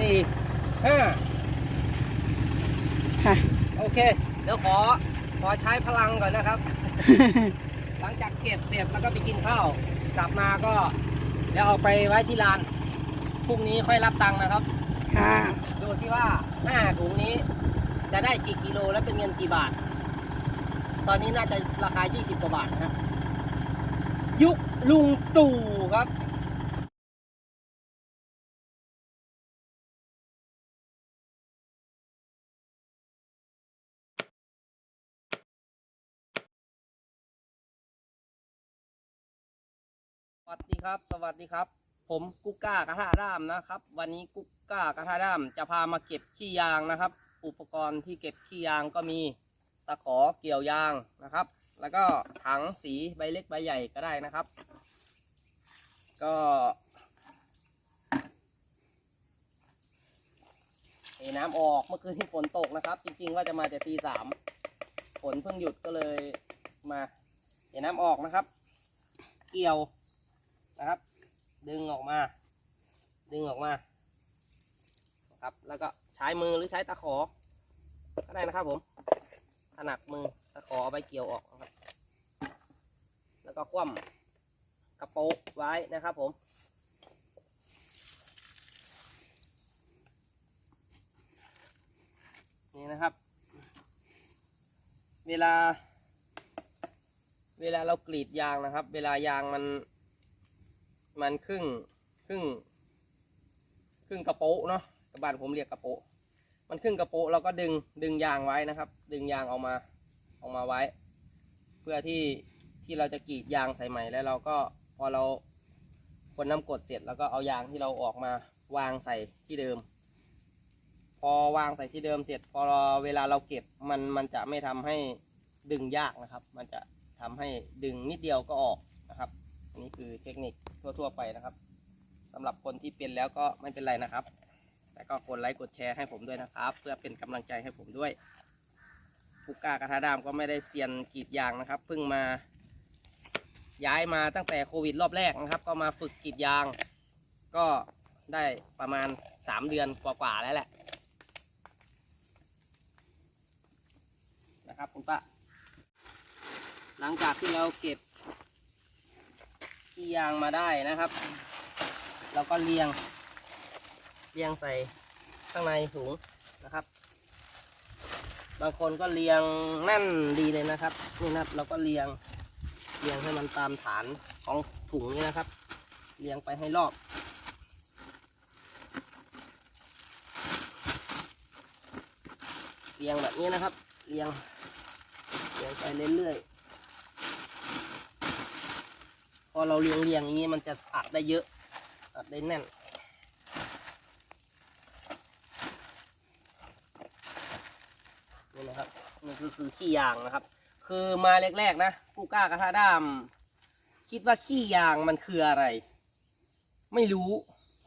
สี่ห้าค่ะ โอเค เดี๋ยวขอ ขอใช้พลังก่อนนะครับ หลังจากเก็บเสร็จแล้วก็ไปกินข้าว กลับมาก็ เดี๋ยวเอาไปไว้ที่ร้าน พรุ่งนี้ค่อยรับตังค์นะครับ ค่ะ ดูสิว่าห้าถุงนี้ จะได้กี่กิโลและเป็นเงินกี่บาท ตอนนี้น่าจะราคา 20 กว่าบาทนะครับยุคลุงตู่ครับ ครับ สวัสดีครับ ผมกุ๊กก้ากระทะด้ามนะครับ วันนี้กุ๊กก้ากระทะด้ามจะพามาเก็บขี้ยางนะครับ อุปกรณ์ที่เก็บขี้ยางก็มีตะขอเกี่ยวยางนะครับ แล้วก็ถังสีใบเล็กใบใหญ่ก็ได้นะครับ ก็ เทน้ำออกเมื่อคืนที่ฝนตกนะครับ จริงๆว่าจะมาแต่ตีสามฝนเพิ่งหยุดก็เลยมาเทน้ำออกนะครับ เกี่ยว นะครับ ดึงออกมา ดึงออกมาครับ แล้วก็ใช้มือหรือใช้ตะขอ ก็ได้นะครับผมถนัดมือตะขอเอาไปเกี่ยวออกนะครับ แล้วก็คว่ำกระโปงไว้นะครับผมนี่นะครับ เวลา เวลาเรากรีดยางนะครับ เวลายางมัน มันครึ่งครึ่ง ครึ่งกระโปะเนาะกระบานผมเรียกกระโปะมันครึ่งกระโปะเราก็ดึงดึงยางไว้นะครับ ดึงยางออกมาออกมาไว้ เพื่อที่ที่เราจะกรีดยางใส่ใหม่แล้วเราก็พอเราคนน้ำกดเสร็จแล้วก็เอายางที่เราออกมาวางใส่ที่เดิม พอวางใส่ที่เดิมเสร็จ พอเวลาเราเก็บมันมันจะไม่ทำให้ดึงยากนะครับ มันจะทำให้ดึงนิดเดียวก็ออกนะครับ อันนี้คือเทคนิคทั่วๆไปนะครับสำหรับคนที่เป็นแล้วก็ไม่เป็นไรนะครับ แต่ก็กดไลค์กดแชร์ให้ผมด้วยนะครับ เพื่อเป็นกำลังใจให้ผมด้วยปุกกากระทาดามก็ไม่ได้เซียนกรีดยางนะครับเพิ่งมา ย้ายมาตั้งแต่โควิดรอบแรกนะครับ ก็มาฝึกกรีดยาง ก็ได้ประมาณสามเดือนกว่าๆแล้วแหละนะครับคุณป้าหลังจากที่เราเก็บ ที่ยางมาได้นะครับเราก็เรียง เรียงใส่ข้างในถุงนะครับ บางคนก็เรียงแน่นดีเลยนะครับนี่นะครับ เราก็เรียงเรียงให้มันตามฐานของถุงนี้นะครับ เรียงไปให้รอบเรียงแบบนี้นะครับ เรียงเรียงไปเรื่อยๆ พ อเราเรียงเรียงอย่างนี้มันจะอัดได้เยอะ อัดได้แน่น นี่นะครับนี่คือคือขี้ยางนะครับ คือมาแรกๆนะกูก้ากระทาด้าม คิดว่าขี้ยางมันคืออะไร ไม่รู้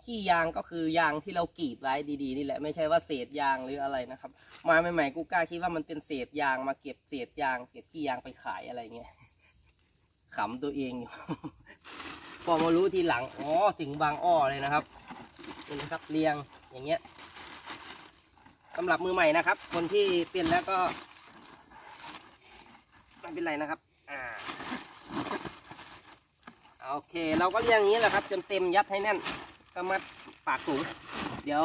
ขี้ยางก็คือยางที่เรากรีดไว้ดีๆนี่แหละไม่ใช่ว่าเศษยางหรืออะไรนะครับ มาใหม่ๆกูกล้าคิดว่ามันเป็นเศษยางมาเก็บเศษยางเก็บขี้ยางไปขายอะไรเงี้ยขำตัวเองอยู่ พอมารู้ทีหลัง อ๋อ ถึงบางอ้อเลยนะครับนี่นะครับ เรียง อย่างเงี้ยสำหรับมือใหม่นะครับ คนที่เป็นแล้วก็ไม่เป็นไรนะครับ อ่า โอเค เราก็เรียงอย่างนี้แหละครับ จนเต็มยัดให้แน่น ก็มัดปากถุง เดี๋ยว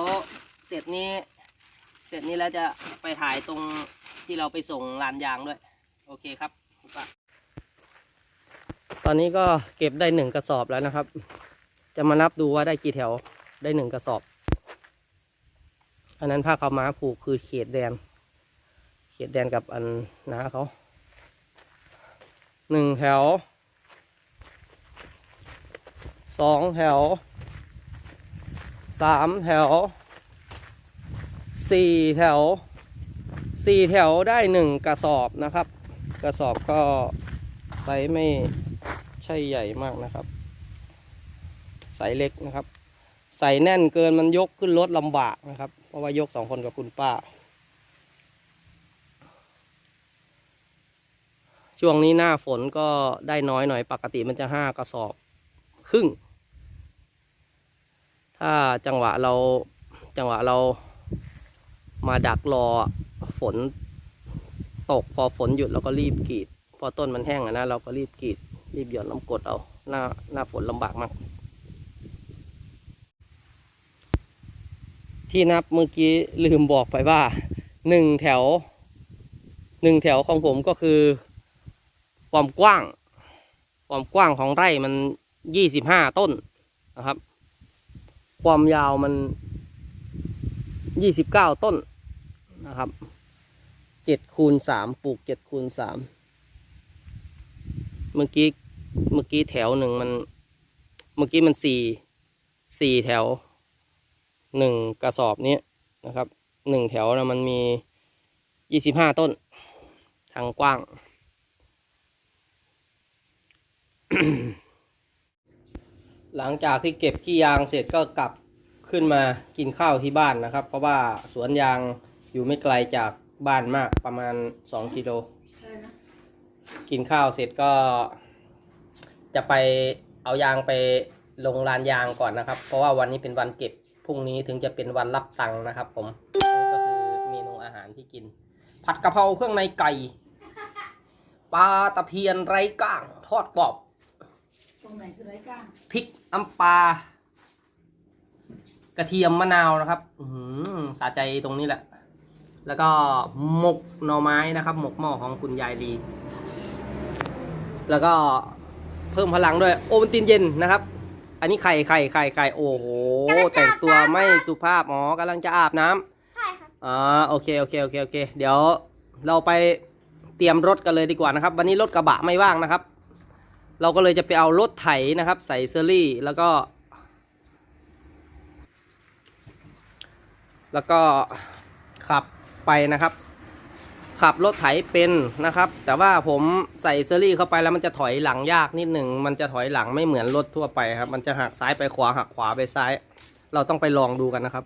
เสร็จนี้ เสร็จนี้แล้วจะไปถ่ายตรงที่เราไปส่งลานยางด้วย โอเคครับ อนนี้ก็เก็บได้หนึ่งกระสอบแล้วนะครับ จะมานับดูว่าได้กี่แถวได้หนึ่งกระสอบ อันนั้นผ้าขาวม้าผูกคือเขตแดน เขตแดนกับอันน้าเขาหนึ่งแถวสองแถวสามแถวสี่แถวสี่แถวได้หนึ่งกระสอบนะครับ กระสอบก็ไซส์ไม่ ใช่ใหญ่มากนะครับไซส์เล็กนะครับ ใส่แน่นเกินมันยกขึ้นรถลำบากนะครับ เพราะว่ายกสองคนกับคุณป้า ช่วงนี้หน้าฝนก็ได้น้อยหน่อย ปกติมันจะห้ากระสอบครึ่ง ถ้าจังหวะเราจังหวะเรามาดักรอฝนตกพอฝนหยุดเราก็รีบกรีด พอต้นมันแห้งอะนะเราก็รีบกรีด รีบหย่อนน้ำกดเอา หน้าหน้าฝนลำบากมาก ที่นับเมื่อกี้ลืมบอกไปว่าหนึ่งแถวหนึ่งแถวของผมก็คือ ความกว้าง ความกว้างของไร่มันยี่สิบห้าต้นนะครับ ความยาวมันยี่สิบเก้าต้นนะครับเจ็ดคูณสามปลูกเจ็ดคูณสาม เมื่อกี้เมื่อกี้แถวหนึ่งมัน เมื่อกี้มันสี่สี่แถวหนึ่งกระสอบนี้นะครับหนึ่งแถวนะมันมียี่สิบห้าต้น ทางกว้าง หลังจากที่เก็บขี้ยางเสร็จก็กลับขึ้นมากินข้าวที่บ้านนะครับ เพราะว่าสวนยางอยู่ไม่ไกลจากบ้านมากประมาณ 2 กิโล กินข้าวเสร็จก็ จะไปเอายางไปลงลานยางก่อนนะครับ เพราะว่าวันนี้เป็นวันเก็บพรุ่งนี้ถึงจะเป็นวันรับตังค์นะครับ ผมนี่ก็คือเมนูอาหารที่กิน ผัดกะเพราเครื่องในไก่ปลาตะเพียนไร้ก้าง ทอดกรอบตรงไหนคือไรก้างพริกน้ำปลากระเทียมมะนาวนะครับ อือหือสะใจตรงนี้แหละ แล้วก็หมกหน่อไม้นะครับ หมกหม้อของคุณยายลี แล้วก็เพิ่มพลังด้วย โอวัลตินเย็นนะครับ อันนี้ไข่ไข่ไข่ไข่โอ้โห แต่งตัวไม่สุภาพอ๋อกำลังจะอาบน้ำใช่ครับอ่าโอเคโอเคโอเคโอเค เดี๋ยวเราไปเตรียมรถกันเลยดีกว่านะครับ วันนี้รถกระบะไม่ว่างนะครับ เราก็เลยจะไปเอารถไถนะครับ ใส่เซอรี่แล้วก็ แล้วก็ขับไปนะครับ ขับรถไถเป็นนะครับ แต่ว่าผมใส่เซอรี่เข้าไปแล้วมันจะถอยหลังยากนิดหนึ่งมันจะถอยหลังไม่เหมือนรถทั่วไปครับ มันจะหักซ้ายไปขวาหักขวาไปซ้าย เราต้องไปลองดูกันนะครับ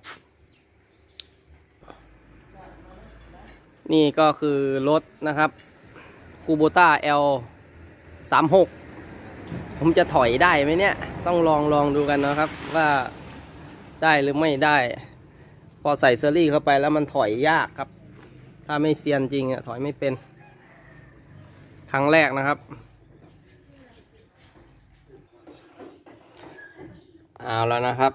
นี่ก็คือรถนะครับคูโบต้า L 3 6ผมจะถอยได้ไหมเนี่ย ต้องลองลองดูกันนะครับ ว่าได้หรือไม่ได้ พอใส่เซอรี่เข้าไปแล้วมันถอยยากครับ ถ้าไม่เซียนจริงอะถอยไม่เป็น ครั้งแรกนะครับ เอาแล้วนะครับ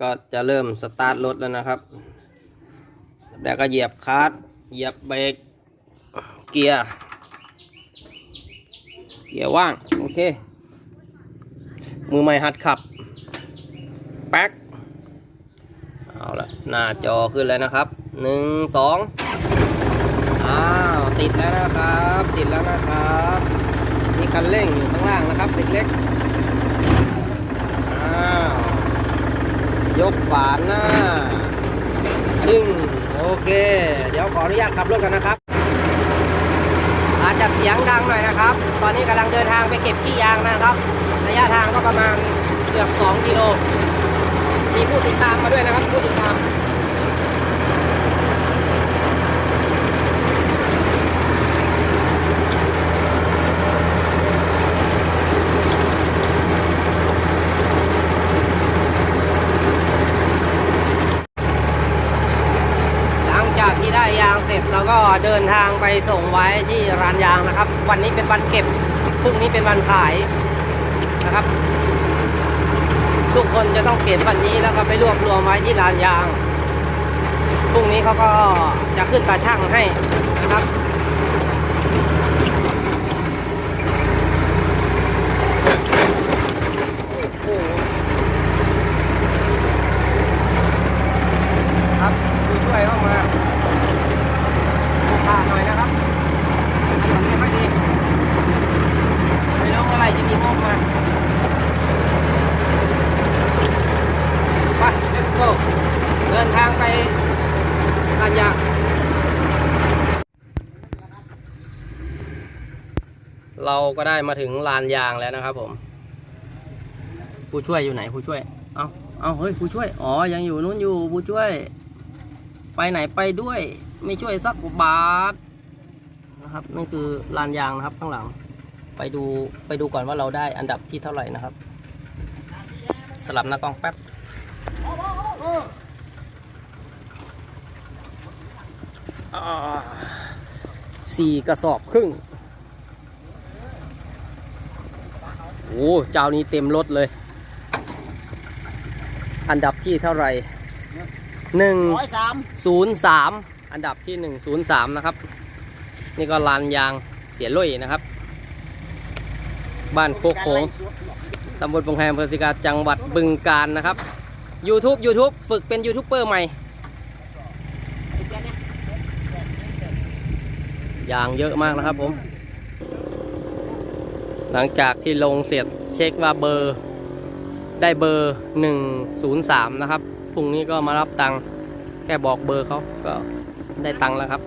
ก็จะเริ่มสตาร์ทรถแล้วนะครับ แล้วก็เหยียบคลัตช์เหยียบเบรกเกียร์เกียร์ว่าง โอเค มือใหม่หัดขับ แป๊ก เอาละหน้าจอขึ้นแล้วนะครับหนึ่งสอง อ้าวติดแล้วนะครับ ติดแล้วนะครับ มีคันเร่งอยู่ข้างล่างนะครับ เล็กๆอ้าวยกฝาหน้าดึงโอเค เดี๋ยวขออนุญาตขับรถกันนะครับ อาจจะเสียงดังหน่อยนะครับ ตอนนี้กำลังเดินทางไปเก็บขี้ยางนะครับ ระยะทางก็ประมาณเกือบ2กิโลมีผู้ติดตามมาด้วยนะครับผู้ติดตาม หลังจากที่ได้ยางเสร็จเราก็เดินทาง ไปส่งไว้ที่ร้านยางนะครับ วันนี้เป็นวันเก็บพรุ่งนี้เป็นวันขายนะครับ ทุกคนจะต้องเก็บวันนี้แล้วก็ไปรวบรวมไว้ที่ร้านยางพรุ่งนี้เขาก็จะขึ้นตาช่างให้นะครับ โอ้โห ครับผู้ช่วยเข้ามาผ่านหน่อยนะครับถนนไม่ค่อยดี ไม่รู้เมื่อไหรจะมีงบมาไป let's go เดินทางไปลานยาง เราก็ได้มาถึงลานยางแล้วนะครับ ผม ผู้ช่วยอยู่ไหนผู้ช่วย เอาเอาเฮ้ยผู้ช่วย อ๋อ ยังอยู่นู้นอยู่ผู้ช่วย ไปไหนไปด้วย ไม่ช่วยสักบาทนะครับ นั่นคือลานยางนะครับข้างหลัง ไปดูไปดูก่อนว่าเราได้อันดับที่เท่าไหร่นะครับ สลับหน้ากล้องแป๊บอ่าสี่กระสอบครึ่ง โอ้เจ้านี้เต็มรถเลย อันดับที่เท่าไหร่หนึ่งร้อยสามศูนย์สามอันดับที่หนึ่งศูนย์สามนะครับ นี่ก็ลานยางเสียลุยนะครับ บ้านโคกโขงตำบลปงแฮมอำเภอสิกาจังหวัดบึงกาฬนะครับ YouTube YouTube ฝึกเป็นยูทูบเบอร์ใหม่ ยางเยอะมากนะครับผม หลังจากที่ลงเสร็จเช็คว่าเบอร์ได้เบอร์ 103 นะครับ พรุ่งนี้ก็มารับตังค์แค่บอกเบอร์เขาก็ได้ตังค์แล้วครับ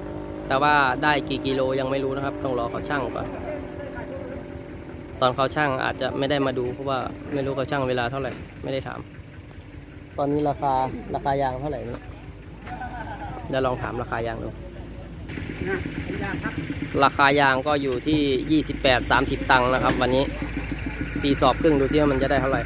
แต่ว่าได้กี่กิโลยังไม่รู้นะครับ ต้องรอเขาช่างก่อน ตอนเขาช่างอาจจะไม่ได้มาดูเพราะว่าไม่รู้เขาช่างเวลาเท่าไหร่ ไม่ได้ถาม ตอนนี้ราคาราคายางเท่าไหร่นี่เดี๋ยวลองถามราคายางดู ราคายางก็อยู่ที่ 28 30 ตังค์นะครับ วันนี้สี่สอบครึ่งดูซิว่ามันจะได้เท่าไหร่